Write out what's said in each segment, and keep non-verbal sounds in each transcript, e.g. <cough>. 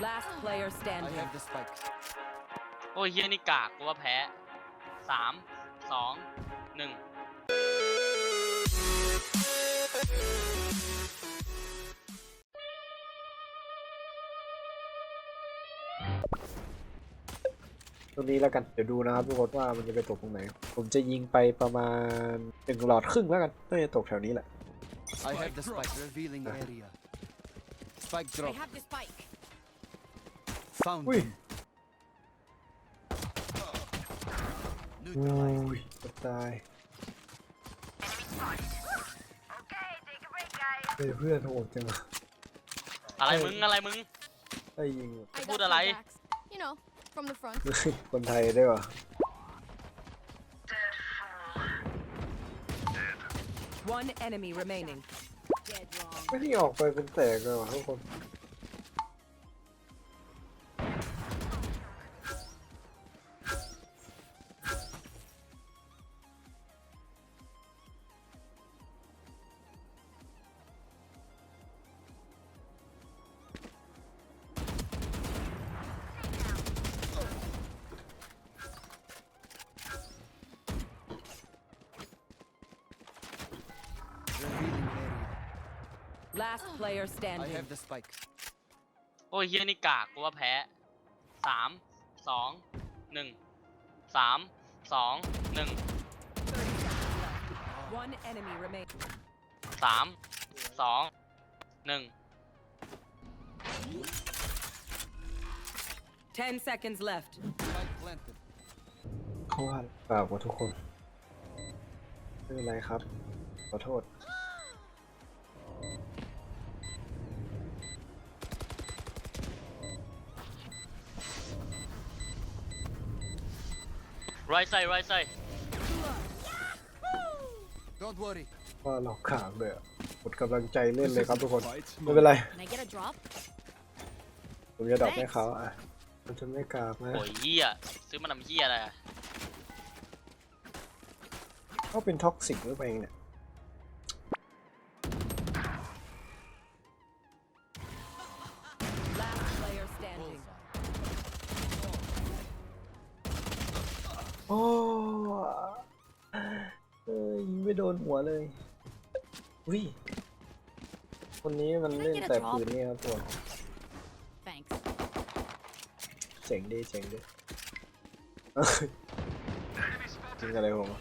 Last player I standing. have the spike. โอ้ยเฮียนี่กากกูว่าแพ้สามสองหนึ่งตรงนี้แล้วกันเดี๋ยวดูนะครับทุกคนว่ามันจะไปตกตรงไหน ผมจะยิงไปประมาณหนึ่งหลอดครึ่งแล้วกันน่าจะตกแถวนี้แหละ I have the spike. Revealing area. Spike I drop. have the spike. Found Ui. them. โอ้ Neutralized. ยจะตายเฮ้ยเพื่อนโหดจังอะอะไรมึงอะไรมึงไอ้ยิง I Put got a light. contacts. You know, from the front. เฮ้ยคนไทยได้วยวะ One enemy remaining. Dead wrong. ไม่ได้ออกไปเป็นแตกเลยว่ะทุกคน Last player I standing. have the spike. โอ้ยเฮียนี่กากกูว่าแพ้สามสองหนึ่งสามสองหนึ่ง One enemy remaining. สามสองหนึ่ง Ten seconds left. Spike planted. เขาว่าฝากว่าทุกคนไม่เป็นไรครับ ขอโทษ ไรใส่ไรใส่ Don't worry. ว่าเราขางเลยอะหมดกำลังใจเล่นเลยครับทุกคน ไม่เป็นไร Can I get a drop? ผมจะดรอกให้เขาอะ มันจะไม่กราบนะโอ้ยเฮียซื้อมาทำเฮียอะไรอะ เขาเป็นท็อกซิกหรือเปล่าเองเนี่ย นหัวเลยวิคนนี้มันเล่นแต่ปืนนี่ครับตัว Thanks. เจ๋งดีเจ๋งดีเอ้ยยิงอะไรผมอะ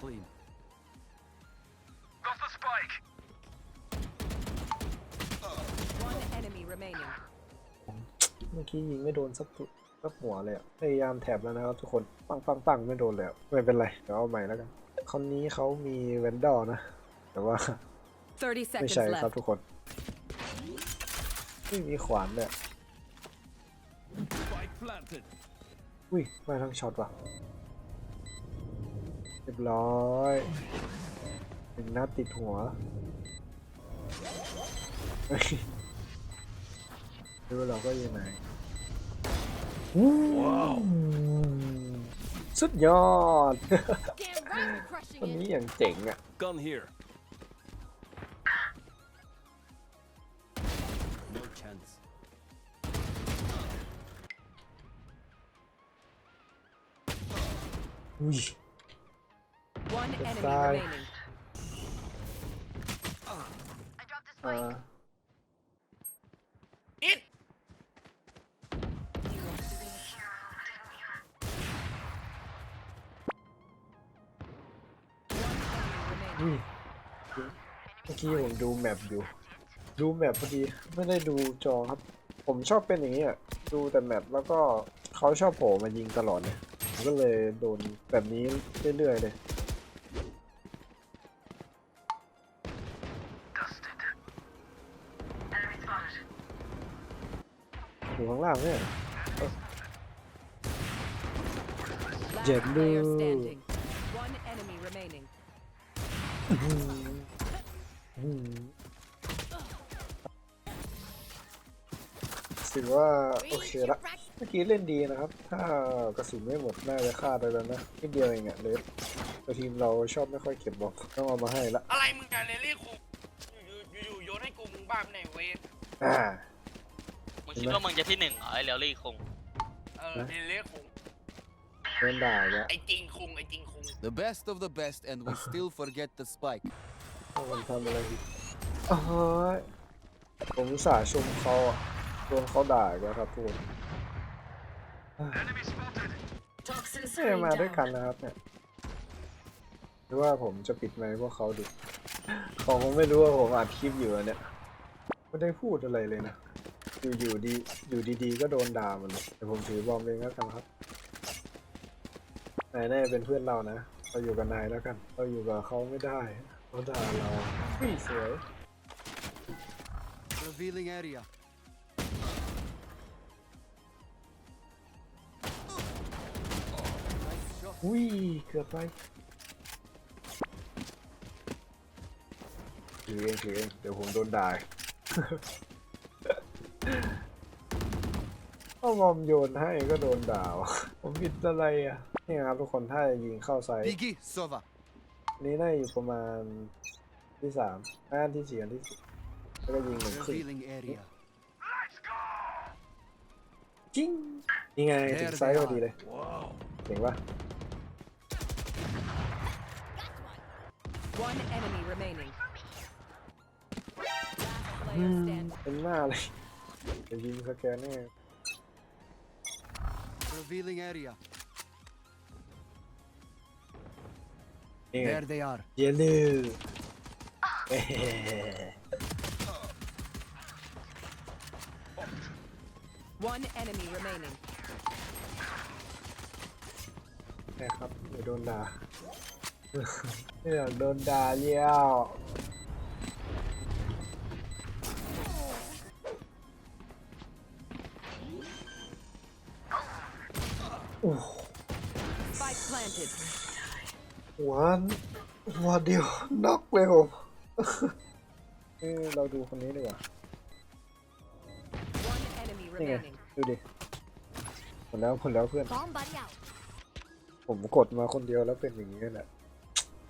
Clean. One enemy remaining. เมื่อกี้ยิงไม่โดนสักตัวสั กหัวเลยอะพยายามแถบแล้วนะครับทุกคน ปังปังปังไม่โดนเลยอะไม่เป็นไรเดี๋ยวเอาใหม่แล้วกันคนนี้เขามีแวนดอลนะ แต่ว่า30ไม่ seconds ใช่ครับ left. ทุกคน ไม่มีขวานเลยอะ Spike planted. อุ้ยมาทั้งช็อตว่ะเรียบร้อยหนึ่งนัดติดหัวเฮ้ยดูเราก็อยู่ไหนว้าว สุดยอด Damn right, we're crushing คน it. นี้อย่างเจ๋งอ่ะ Gun <laughs> here. No chance. อุ้ย One enemy Goodbye. remaining. อ่า เมื่อกี้ผมดูแมปอยู่ ดูแมปพอดีไม่ได้ดูจอครับ ผมชอบเป็นอย่างนี้อะดูแต่แมปแล้วก็เขาชอบโผล่มายิงตลอดเลยผมก็เลยโดนแบบนี้เรื่อยๆเลยอยู่ข้างล่างเนี่ย Last Jet player blue. ถือว่าโอเคละเมื่อกี้เล่นดีนะครับ ถ้ากระสุนไม่หมดน่าจะฆ่าได้แล้วนะนิดเดียวเองอะเลสแต่ทีมเราชอบไม่ค่อยเก็บบอลต้องเอามาให้ละอะไรมึงอะเลลี่คูบ้าไปไหนเว้ยอ่ามึงคิดว่ามึงจะที่หนึ่งเหรอไอ้เลียวลี่คงเออเดเล่คุงโดนด่าอีกแล้วไอ้จริงคุงไอ้จริงคุง The best of the best, and we still forget the spike. ว่ามันทำอะไรผิดอ้าวเฮ้ยผมอุตส่าห์ชมเขาอะโดนเขาด่าอีกแล้วครับทุกคนไม่ได้มาด้วยกันนะครับเนี่ยหรือว่าผมจะปิดไมค์พวกเขาดูเขาคงไม่รู้ว่าผมอัดคลิปอยู่อะเนี่ยไม่ได้พูดอะไรเลยนะ อยู่อยู่ดีอยู่ดีๆ ก็โดนด่าหมันเลยแต่ผมถือบอมเองแล้วกันครับนายแน่เป็นเพื่อนเรานะ เราอยู่กับนายแล้วกัน เราอยู่กับเขาไม่ได้ เขาด่าเราพี่สวย Revealing area. อุ้ยเกือบไปถือเองถือเองเดี๋ยวผมโดนด่าเอาบอมโยนให้ก็โดนด่าวะผมผิดอะไรอะ นี่ครับทุกคนถ้าจะยิงเข้าไซส์ Biggie, Sova. นี้น่าอยู่ประมาณที่สามอันที่สี่อันที่สี่แล้วก็ยิงหนึ่งครึ่ง Revealing area. จริงนี่ไงถึงไซส์พอดีเลย เห็นปะ One enemy remaining. Last อื player ม standing. เป็นหน้าเลยจะยิงสแกนแน่ Revealing area. นี่ไง There they are. เยลือเอ้ One enemy remaining. แม่ครับเดี๋ยวโดนด่าไม่อยากโดนด่าเลี้ยวโอ้ Spike planted. หัวหัวเดียวน็อกเลยผมเอ้ยเราดูคนนี้ดีกว่า One enemy นี่ไง remaining. ดูดิหมดแล้วหมดแล้วเพื่อน Bomb buddy out. ผมกดมาคนเดียวแล้วเป็นอย่างนี้แหละ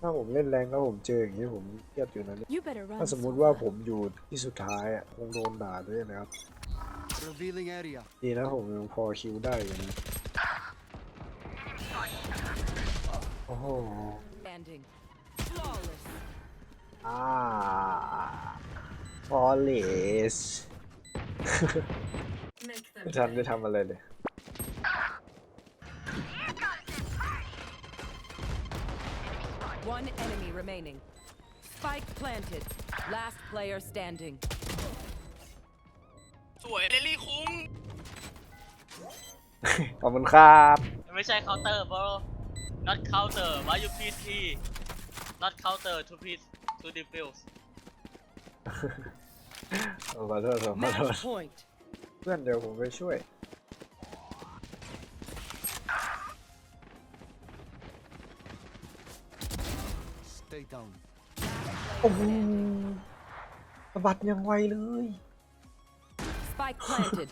ถ้าผมเล่นแรงแล้วผมเจออย่างนี้ผมเครียดอยู่นะเนี่ย You better run. ถ้าสมมุติว่าผมอยู่ที่สุดท้ายอะคงโดนด่าด้วยนะครับ Revealing area. ดีนะผมยังพอคิวได้อยู่นะ โอ้โห Standing. Flawless. อ่าฟอเลสไม่ทันได้ทำอะไรเลย One enemy remaining. Spike planted. Last player standing. สวยเดลี่คุงขอบคุณครับ ไม่ใช่เคาน์เตอร์ bro not counter why you PC not counter to piece to defuse ขอโทษขอโทษ Match point. เพื่อนเดี๋ยวผมไปช่วย Stay down. โอ้โหสะบัดยังไวเลย Spike planted.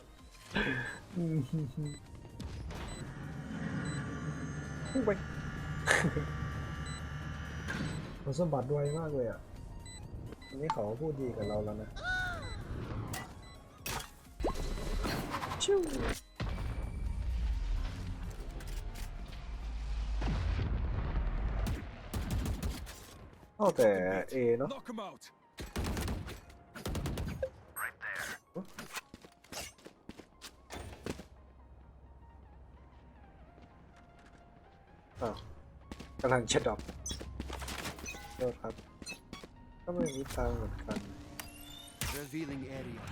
พุ่งไป เขาสะบัดไวมากเลยอะอันนี้เขาพูดดีกับเราแล้วนะชิวเอาแต่เอเนาะ Knock him out. อ้าว กำลังเช็ดดอกโทษครับ ก็ไม่มีทางเหมือนกัน Revealing area.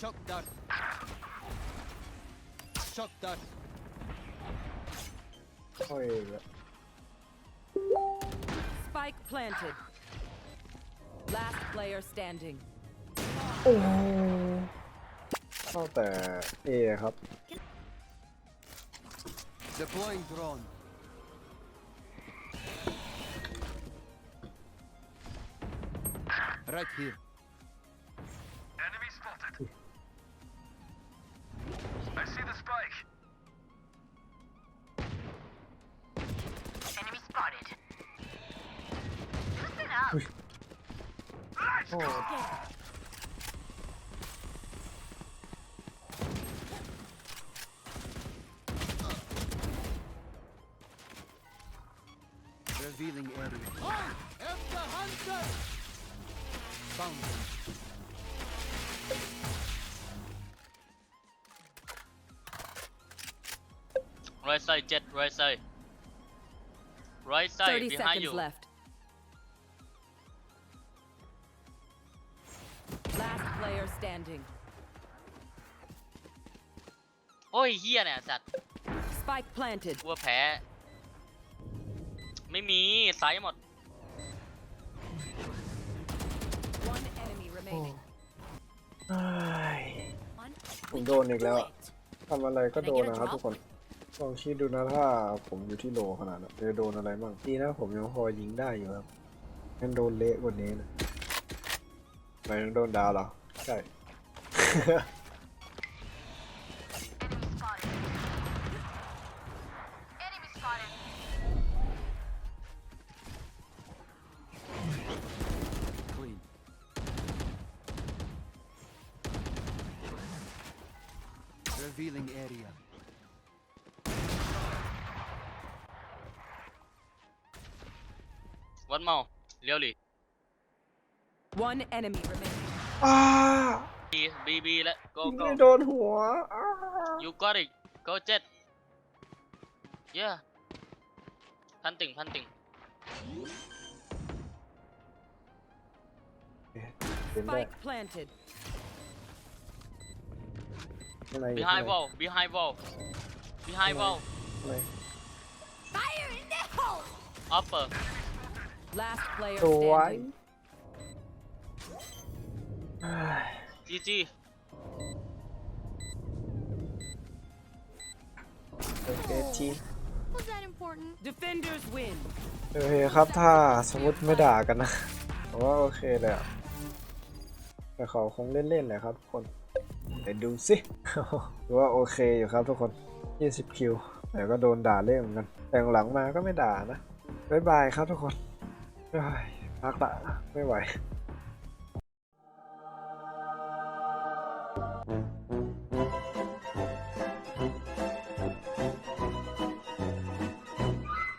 Shock dart. Shock dart. ค่อยละ Spike planted. Last player standing. โอ้เข้าแต่เอครับ Deploying drone. Right here. Enemy spotted. I see the spike. Enemy spotted. โอ้ oh. Revealing right side jet right side right side 30 behind seconds you left. Last player standing. โอ้ยเฮียเนี่ยสัตว์ Spike planted. กลัวแพ้ ไม่มีไซส์หมด One enemy remaining. เฮ้ยผมโดนอีกแล้วอะทำอะไรก็โดนนะครับทุกคน ลองคิดดูนะถ้าผมอยู่ที่โลขนาดนั้นจะโดนอะไรบ้างดีนะผมยังพอยิงได้อยู่ครับงั้นโดนเละกว่านี้นะหมายถึงโดนดาวเหรอ ใช่ Revealing area. one more really One enemy remaining. อ้า B B B แล้ว go ยิง go ไม่โดนหัวอ้า you got it go jet yeah พันติงพันติง เป็นได้ Spike planted. ข้างใน behind wall behind wall behind wall ข้างใน upper Last player สวย standing. เฮ้ย GG โอเคที Was that important? Defenders win. โอเคครับถ้าสมมติไม่ด่ากันนะผมว่าโอเคเลยอะแต่เขาคงเล่นๆแหละครับทุกคนเดี๋ยวดูสิ ถือว่าโอเคอยู่ครับทุกคน 20 คิวแต่ก็โดนด่าเล่นเหมือนกันแต่หลังมาก็ไม่ด่านะบ๊ายบายครับทุกคนเฮ้ย พักละไม่ไหว